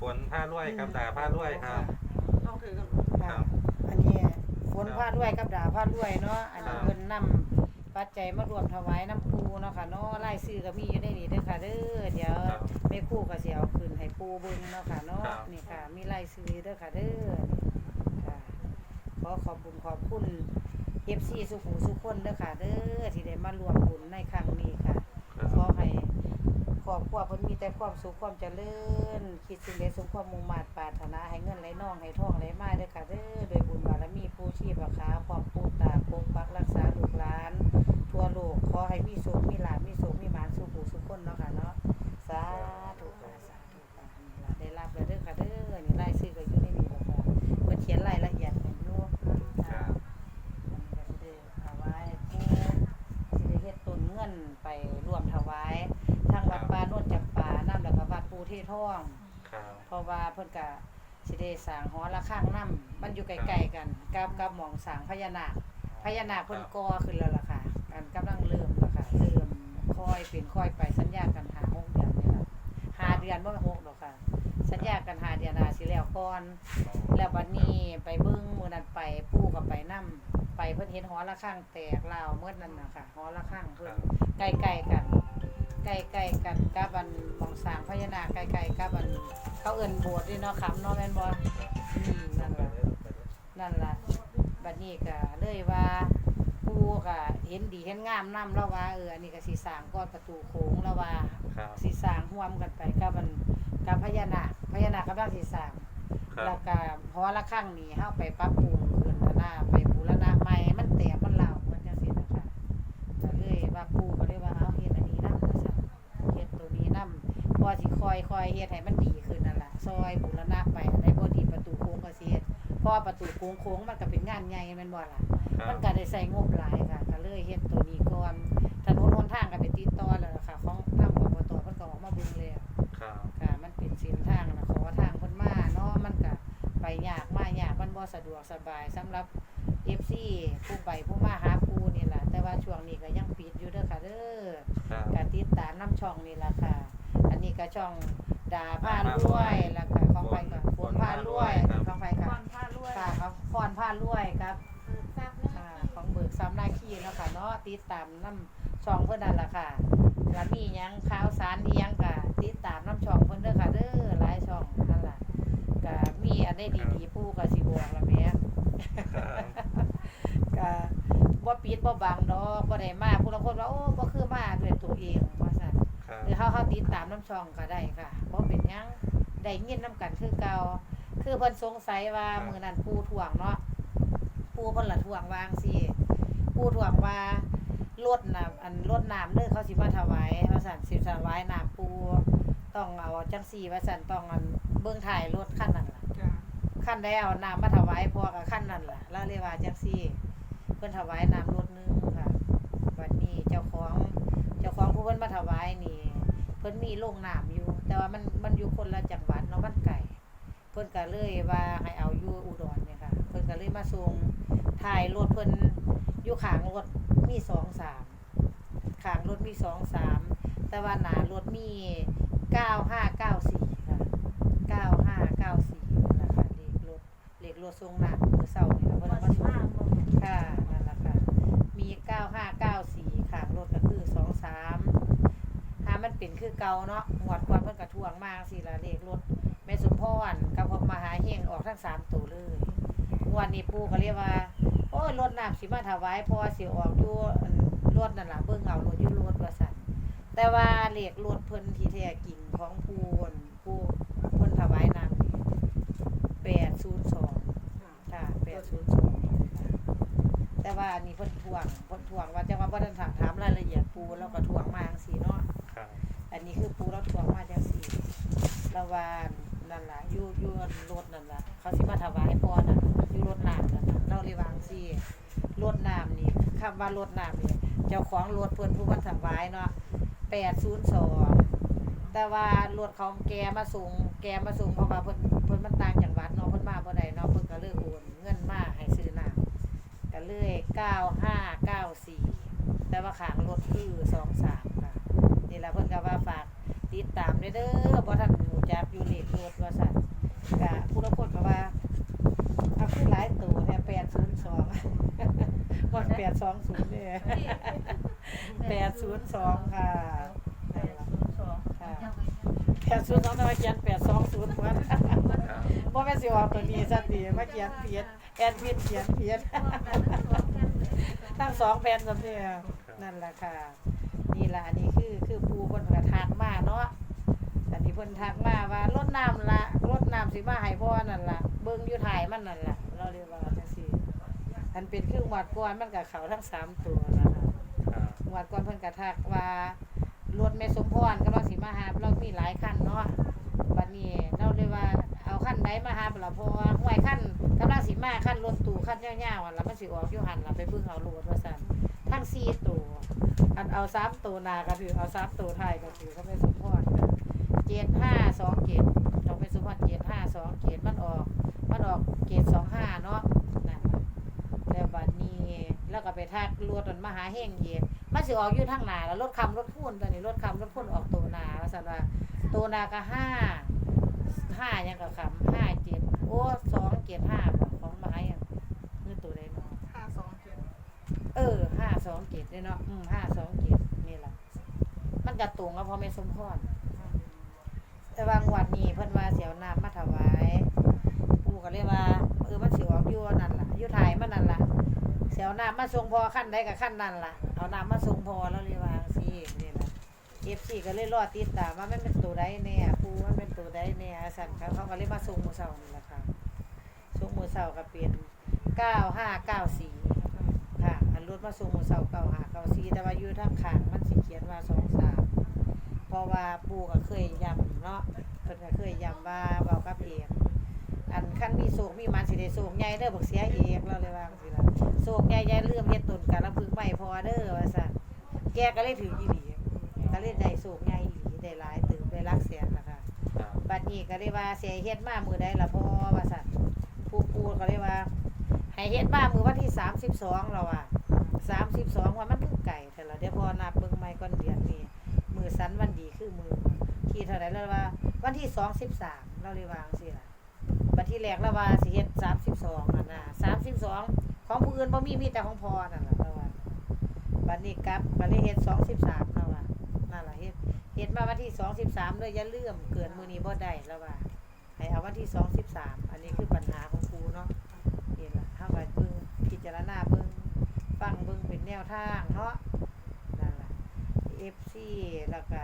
ฝนผ้ารวยครับด่าผ้ารวยครับต้องถือกันคค่ะรับอันนี้ฝนครับพาด้วยกับดาพาด้วยเนาะ อันนี้ครับเพิ่นนำปัจจัยมารวมถวายน้ำปูเนาะค่ะเนาะรายชื่อก็มีอยู่ในนี้เด้อค่ะเด้อ เดี๋ยวครับ แม่ครู่ก็สิเอาขึ้นให้ปูเบิ่งเนาะค่ะเนาะ ครับ นี่ค่ะ มีรายชื่อเด้อค่ะเด้อนี่ค่ะขอขอบคุณขอบคุณ FC สุขุสุขคนเด้อค่ะเด้อที่ได้มารวมบุญในครั้งนี้ค่ะครับขอให้ ครอบครัวเพิ่นมีแต่ความสุขความเจริญคิดสิ่งใดสมความมุ่งมา่ปรารถนาให้เงินไหลน่องให้ทองไหลมาเด้อค่ะเด้อโดยบุญบารมีผู้ชีพขาพร้อมปูตาปกปักรักษาลูกหลาน ทั่วโลกขอให้มีสุขมีหลานมีสุขมีหมานสุขหูสุขคนเนาะค่ะเนาะสาธุค่ะสาธุค่ะนี่ล่ะได้รับแล้วเด้อค่ะเด้อนี่รายชื่อก็อยู่ในนี้แล้วค่ะเพิ่นเขียนรายละเอียดให้อยู่ ครั อ่า บ อันนี้ก็สิได้ถวายผู้สิได้เฮ็ดต้นเงินไปร่วมถวายทางวัดป่าโนนจำปาน้ำแล้วก็วัดปูเททอง ครับเพราะว่าเพิ่นก็สิได้สร้างหอระฆังนำมันอยู่ใกล้ๆกันกับกับหม่องสร้างพญานาคพญานาคเพิ่นก่อขึ้นแล้วล่ะค่ะกันกำลังเริ่มแล้วค่ะเริ่มค่อยเป็นค่อยไปสัญญากันหาหกเดือนนี่ล่ะห้าเดือนบ่หกดอกค่ะ สัญญากันหาเดือนน่าสิแล้วก่อนแล้วบัดนี้ไปเบิ่งมื้อนั้นไปปู่ก็ไปนํไปเพิ่นเห็นหอระฆังแตกลาวเมื่อนั้นน่ะค่ะหอระฆังคเพิ่นรับใกล้ๆกัน ใกล้ๆกันกับอันมองสางพญานาคใกล้ๆกับอันเขาเอิ้นโบสถ์นี่เนาะคำเนาะแม่นบ่อืมนั่นล่ะนั่นล่ะบัดนี้ก็เลยว่าปู่ก็เห็นดีเห็นงามนํแล้วว่าเอออันนี้ก็สิสร้างก้อนประตูโค้งแล้วว่าครับ สิสร้างร่วมกันไปกับอันกับพญานาคพญานาคกำลังสิสร้าง ครัแล้บ วก็พราะว่าละครั้งนี้เฮาไปปรับปรุงขึ้นหน้าไปบูรณะใหม่มันแตกมันเหล่ามันจังซี่นะคะก็เลยว่าปู่ก็ำพอสิค่อยๆเฮ็ดให้มันดีขึ้นนั่นล่ะซอยบูรณะไปอันใดบ่ดีประตูโค้งก็สิเฮ็ดเพราะว่าประตูโค้งโค้งมันก็เป็นงานใหญ่แม่นบ่ล่ะ ครัมับนก็ได้ใส่งบหลายค่ะก็เลยเฮ็ดตัวนี้ก่อนถนนหนทางก็ไปติดต่อแล้วล่ะค่ะ ของทางอบตเพิ่นก็ออกมาเบิ่งแล้ว ครับ ค่ะมันเป็นเส้นทางนะขอทางเพิ่นมาเนาะมันก็ไปยากมายากมันบ่สะดวกสบายสำหรับ FC ผู้ไปผู้มาหาปูนี่ล่ะแต่ว่าช่วงนี้ก็ยังปิดอยู่เด้อค่ะเด้อครับก็ติดตามน้ำช่องนี่ล่ะค่ะ อันนี้ก็ช่องดาผ้ารวยแล้วก็ของไปก็ฝนผ้ารวยของไปก่ค่ะอนผ้ารวยค่ะครับพรผ้ารวยครับเบิกทรัพย์นะค่ะของเบิกซ้ำหน้าขี้เนาะค่ะเนาะติดตามน้ำช่องเพิ่นนั่นล่ะค่ะแล้วมีหยังข่าวสารอีหยังก็ติดตามน้ำช่องเพิ่นเด้อค่ะเด้อหลายช่องนั่นล่ะก็มีอันได้ดีๆปู่ก็สิบอกละแหม่ครับก็บ่ปิดบ่บังดอกบ่ได้มาผู้ลางคนว่าโอ้บ่คือมาด้วยตัวเองว่าซั่น ครับหรือเฮาเฮาติดตามน้ำช่องก็ได้ค่ะบ่เป็นหยังได้ยินนํกันคือเก่าคือเพิ่นสงสัยว่ามื้อนั้นปู่ทวงเนาะปู่เพิ่นละทวงวาจั่งซี่ปู่ทวงว่ารถน่ะอันรถน้ำเด้อเขาสิมาถวายว่าซั่นสิถวายน้ำปู่ต้องเอาจังซี่ว่าซั่นต้องอันเบิ่งถ่ายรถคันนั้นล่ะจ้ะขั้นได้เอาน้ำมาถวายพอกับขั้นนั่นล่ะแล้วเรียกว่าจังซี่ เพิ่นถวายน้ำรถหนึงค่ะบัดนี้เจ้าของ เจ้าของผู้เพิ่นมาถวายนี่ เพิ่นมีโรงน้ำอยู่ แต่ว่ามันมันอยู่คนละจังหวัดเนาะมันไกลเพิ่นก็เลยว่าให้เอาอยู่อุดรเนี่ยค่ะ เพิ่นก็เลยมาส่งถ่ายรถเพิ่นอยู่ข้างรถมีสองสามข้างรถมีสองสามแต่ว่าหน้ารถมีเก้าห้าเก้าสี่ค่ะเก้าห้าเก้าสี่นะคะเลขรถเลขรถทรงน้ำมือเศร้านี่ล่ะเพิ่นวัเอานมาสิส่งมาบ่ค่ะนั่นแหละค่ะมีเก้าห้าเก้าสี่ข้างรถก็คือสองสามหามัน เป็นคือเก่าเนาะหวดก่อนเพิ่นกระทวงมากสิละเลขรถแม่สมพรกับพวกมหาเฮงออกทั้งสามตัวเลยงวันนี้ปู่ก็เรียกว่า โอ้ยรถน้ำสิมาถวายพอสิออกอยู่รถนั่นล่ะเบิ่งเอารถอยู่รถว่าซั่นแต่ว่าเลขรถเพิ่นที่แท้จริงของปู่อั่นปู่เพิ่นถวายน้ำนี่802ค่ะค่ะแปดศูนย์สองแต่ว่านนี้เพิ่นทวงเพิ่นทวงว่าจังว่าบ่ได้ถามถามรายละเอียดปูแล้วก็ทวงมาจังซี่เนาะ อันนี้คือปูแล้วทวงมาจังซี่แล้วานนั่นล่ะอยู่อยู่รถนั่นล่ะเขาสิมาถวายพรน่ะอยู่รถน้ำนั่นน่ะเราเรียกว่าจังซี่รถน้ำนี่คำว่ารถน้ำนี่เจ้าของรถเพิ่อนผู้มันถวายเนาะ802แต่ว่ารถเขาแกมาส่งแกมาส่งเพราะว่าเพิ่อนเพิ่อนมันต่างจังหวัดเนาะเพิ่อนมาบ่ได้เนาะเพิ่อนก็เลยโอนเงินมาให้ซื้อน้ำก็เลย9594แต่ว่าขางรถคือ23ค่ะ นี่ล่ะเพิ่นก็ว่าฝากติติดตามเด้อเด้อบ่ทันรู้จักอยู่เลขรถว่าซั่นก็ผู้ละคนก็ว่าเอาคือหลายตัวแท้802ก่อน820เด้อ802ค่ะนั่นล่ะค่ะ802แต่ว่าเขียน820ว่าครับบ่แม่นสิออกตัวนี้ซะติมาเขียนผิดแอดมินเขียนผิดทั้งสองแผ่นสำเนี่ยนั่นแหละค่ะ นี่ล่ะอันนี้คือคือปูเพิ่นกระทักมาเนาะอันนี้เพิ่นทักมาว่ารดน้ำละรดน้ำสิมาให้พ่อนั่นล่ะเบิ่งอยู่ถ่ายมันนั่นล่ะเราเรียกว่าจังซี่อันเป็นเครื่องวัดก่อนมันก็เข้าทั้งสามตัวนะคะครับวัดก่อนเพิ่นกระทักว่ารถแม่สมพรกำลังสิมาหาเรามีหลายคันเนาะบัดนี้เราเลยว่าเอาคันใดมาหาบ่ล่ะเพราะว่าห้วยคันกำลังสิมาคันรถตู้คันยาวๆอะแล้วมันสิออกอยู่หั่นล่ะไปเบิ่งเอาโลดว่าซั่นทั้งสี่ตัว อันเอาสามตัวนาก็ถือเอาสามตัวไทยก็ถือก็ไม่สมพรเจ็ดห้าสองเจ็ดเราไปสมพรเจ็ดห้าสองเจ็ดมันออก มันออกเจ็ดสองห้าเนาะนั่นล่ะแล้วบัดนี้แล้วก็ไปทักรวดมันมหาเฮงเย็นมันสิออกอยู่ทางหนาแล้วรถคำรถพุ่นตอนนี้รถคำรถพุ่นออกตัวนาว่าสันว่าตัวนาก็ห้าห้ายังกับคำห้าเจ็ดโอ้สองเจ็ดห้าบอกของมาให้ยังคือตัวใดเนาะ ห้าสองเจ็ด เออห้า สองเจ็ดเลยเนาะอืมห้าสองเจ็ดนี่แหละมันจะตรงกับพ่อแม่สมพรแต่บางวันนี้เพิ่นว่าเสียวน้ำมาถวายปู่ก็เลยว่าเออมันสิออกอยู่นั่นล่ะอยู่ถ่ายมันนั่นล่ะเสียวน้ำมาส่งพอขั้นใดกับขั้นนั่นล่ะเอาน้ำมาส่งพอแล้วเลยว่าสินี่ล่ะเอฟซีก็เลยรอติดตามว่ามันเป็นตัวใดแน่ปู่มันเป็นตัวใดแน่สั่นเขาเขาก็เลยมาส่งมือเสานี่ล่ะค่ะส่งมือเสาก็เป็นเก้าห้าเก้าสี่ รถมาส่งเสาเก่าหาเก่าซีแต่ว่าอยู่ทางข้างมันสิเขียนว่าสองสามเพราะว่าปู่ก็เคยย้ำเนาะเพิ่นก็เคยย้ำว่าเว้ากับเอกอันคันมีโศกมีหมันสิได้โศกใหญ่เด้อบักเสียเอกเราเลยว่าจังซี่ล่ะโศกใหญ่อย่าลืมเฮ็ดต้นกะละพึงไว้พอเด้อว่าซั่นแกก็เลยถืออีหลีก็เลยได้โศกใหญ่อีหลีได้หลายตึกได้หลักแสนล่ะค่ะครับบัดนี้ก็เลยว่าเสียเฮ็ดมามือใดล่ะพ่อว่าซั่นผู้ปูก็เลยว่าให้เฮ็ดมามือวันที่32แล้วอะ 32ว่ามันคือไก่แต่ละเดี๋ยวพอนับเบิ่งใหม่ก่อนเดือนนี้มือสันวันดีคือมือที่เท่าไหร่แล้วว่า วันที่23เราเลยว่างซี่ล่ะบัดที่แรกแล้วว่าสิเฮ็ด32นั่ะนน่ะ32ของผู้อื่นบ่มีมีแต่ของพอนั่นล่ะเราว่าบัดนี้กลับก็เลยเฮ็ด23แล้วว่านั่นล่ะเฮ็ดเฮ็ดมาวันที่สองสิบสามเลยอย่าลืมเกินมือนี้บ่ได้แล้วว่าให้เอาวันที่สองสิบสามอันนี้คือปัญหาของครูเนาะนี่ล่ะเฮาก็เบิ่งพิจารณาเบิ่งฟังเบิ่ง แนวทางเนาะนั่นล่ะ FC แล้วก็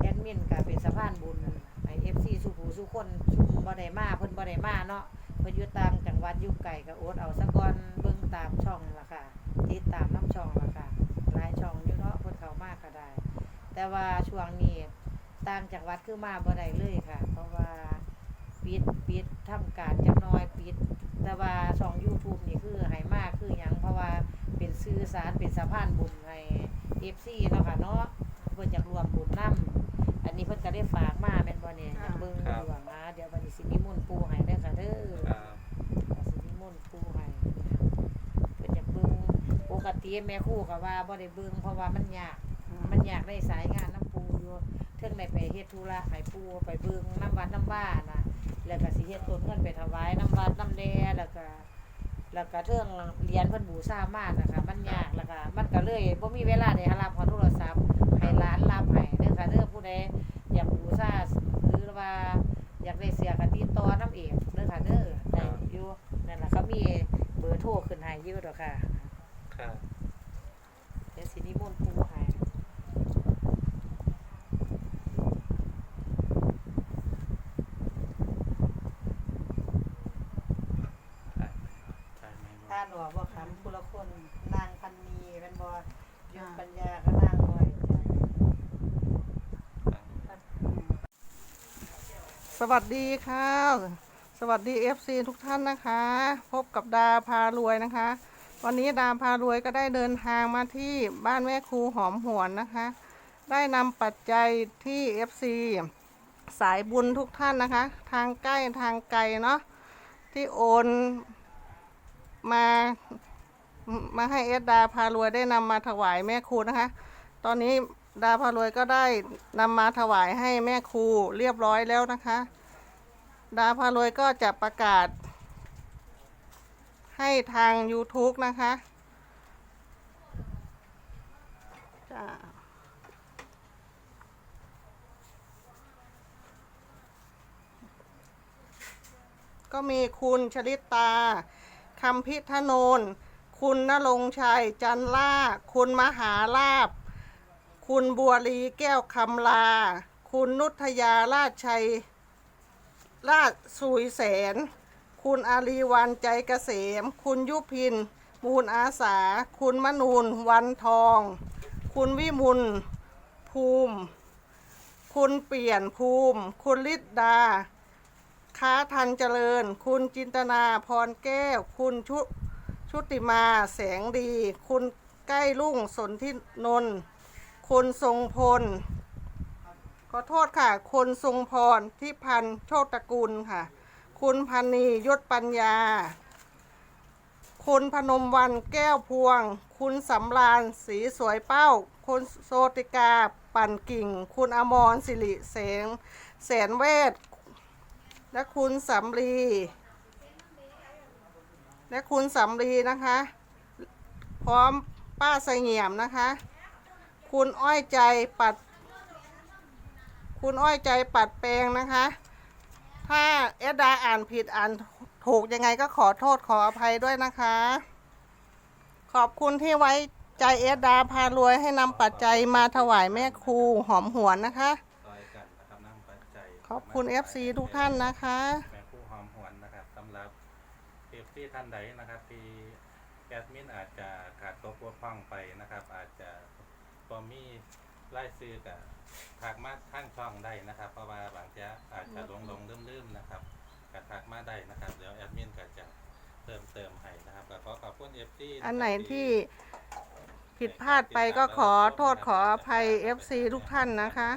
แอดมินก็เป็นสะพานบุญให้ FC สุผู้สุคนซุมบ่ได้มาเพิ่นบ่ได้มาเนาะเพิ่นอยู่ตางจังหวัดอยู่ไกลก็อดเอาซะก่อนเบิ่งตามช่องล่ะค่ะติดตามน้ำช่องล่ะค่ะหลายช่องอยู่เนาะเพิ่นเข้ามาก็ได้ แต่ว่าช่วงนี้ต่างจังหวัดคือมาบ่ได้เลยค่ะ เพราะว่าปิดปิด ทำการจักหน้อยปิด แต่ว่าช่อง YouTube นี่คือให้มากคือหยังเพราะว่าเป็นสื่อสารเป็นสะพานบุญให้ FC เนาะค่ะเนาะเพิ่นอยากรวมบุญนํอันนี้เพิ่นก็ได้ฝากมาแม่นบ่เนี่ยอยากเบิ่งดวงนะเดี๋ยววันนี้สินิมนต์ปู่ให้เด้อค่ะเด้อครับสินิมนต์ปู่ให้เพิ่นอยากเบิ่งปกติแม่ครูก็ว่าบ่ได้เบิ่งเพราะว่ามันยากมันอยากได้สายงานน้ำปูอยู่เทิงได้ไปเฮ็ดธุระให้ปูไปเบิ่งน้ำวัดน้ำบ้านนะ แล้วก็สิเฮ็ดต้นเงินไปถวายน้ำวัดน้ำแดแล้วก็แล้วก็เทิงเหรียญเพิ่นบูชามานะคะมันยากแล้วก็มันก็เลยบ่มีเวลาได้หารับของโทรศัพท์ให้ร้านรับให้เด้อค่ะเด้อผู้ใดอยากบูชาหรือว่าอยากได้เสียก็ติดต่อน้ำเอกเด้อค่ะเด้อได้อยู่นั่นล่ะเขามีเบอร์โทรขึ้นให้อยู่ดอกค่ะครับเดี๋ยวสินิมนต์ปูให้ ได้ได้ไหม ถ้าหนอบ่คำผู้ละคนนางพันนีเป็นบ่ยมปัญญาก็นางน้อยจ้ะ สวัสดีค่ะ สวัสดี FC ทุกท่านนะคะ พบกับดาพารวยนะคะ วันนี้ดาพารวยก็ได้เดินทางมาที่บ้านแม่ครูหอมหวนนะคะ ได้นำปัจจัยที่ FC สายบุญทุกท่านนะคะ ทางใกล้ทางไกลเนาะที่โอนมามาให้เอสดาพารวยได้นำมาถวายแม่ครูนะคะ ตอนนี้ ดาพารวยก็ได้นำมาถวายให้แม่ครูเรียบร้อยแล้วนะคะ ดาพารวยก็จะประกาศ ให้ทาง YouTube นะคะจ้าก็มีคุณชลิตาคำพิธนนคุณนรงชัย จันล่า คุณมหาลาบ คุณบัวลีแก้วคำลา คุณนุทยาราชชัย ราชสุยแสน คุณอารีวันใจเกษม คุณยุพิน มูลอาสา คุณมนูนวันทอง คุณวิมุลภูมิ คุณเปลี่ยนภูมิ คุณลิดดา ค้าทันเจริญ คุณจินตนาพรแก้ว คุณชุชุติมาแสงดี คุณใกล้รุ่งสนทินนท์ คุณทรงพล ขอโทษค่ะคุณทรงพรที่พันโชตตระกูลค่ะ คุณพันนียศปัญญา คุณพนมวันแก้วพวง คุณสำราญสีสวยเป้า คุณโซติกาปั่นกิ่ง คุณอมรสิริแสง แสนเวท และคุณสำลีและคุณสำลีนะคะ พร้อมป้าเสงี่ยมนะคะ คุณอ้อยใจปัด คุณอ้อยใจปัดแปลงนะคะ ถ้าเอสดาอ่านผิดอ่านถูกยังไงก็ขอโทษขออภัยด้วยนะคะ ขอบคุณที่ไว้ใจเอสดาพารวยให้นำปัจจัยมาถวายแม่ครูหอมหวนนะคะ ซอยกันนะครับน้ำปัจจัยขอบคุณ FC ทุกท่านนะคะ แม่ผู้หอมหวนนะครับสำหรับเอฟซีท่านใดนะครับที่แอดมินอาจจะขาดตัวพวกพ้องไปนะครับ อาจจะ พอมีไล่ซื้อกับทักมาข้างช่องได้นะครับ เพราะว่าบางทีอาจจะหลงหลงลืมลืมๆนะครับกับทักมาได้นะครับ เดี๋ยวแอดมินก็จะเติมเติมให้นะครับก็ขอขอบคุณเอฟซีอันไหนที่ผิดพลาดไปก็ขอโทษขออภัย FC ทุกท่านนะคะ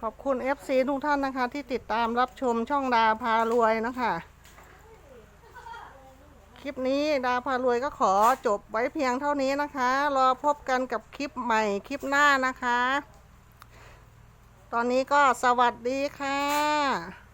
ขอบคุณ FC ทุกท่านนะคะ ที่ติดตามรับชมช่องดาพารวยนะคะ ลิปนี้ดาพารวยก็ขอจบไว้เพียงเท่านี้นะคะ รอพบกันกับคลิปใหม่คลิปหน้านะคะ ตอนนี้ก็สวัสดีค่ะ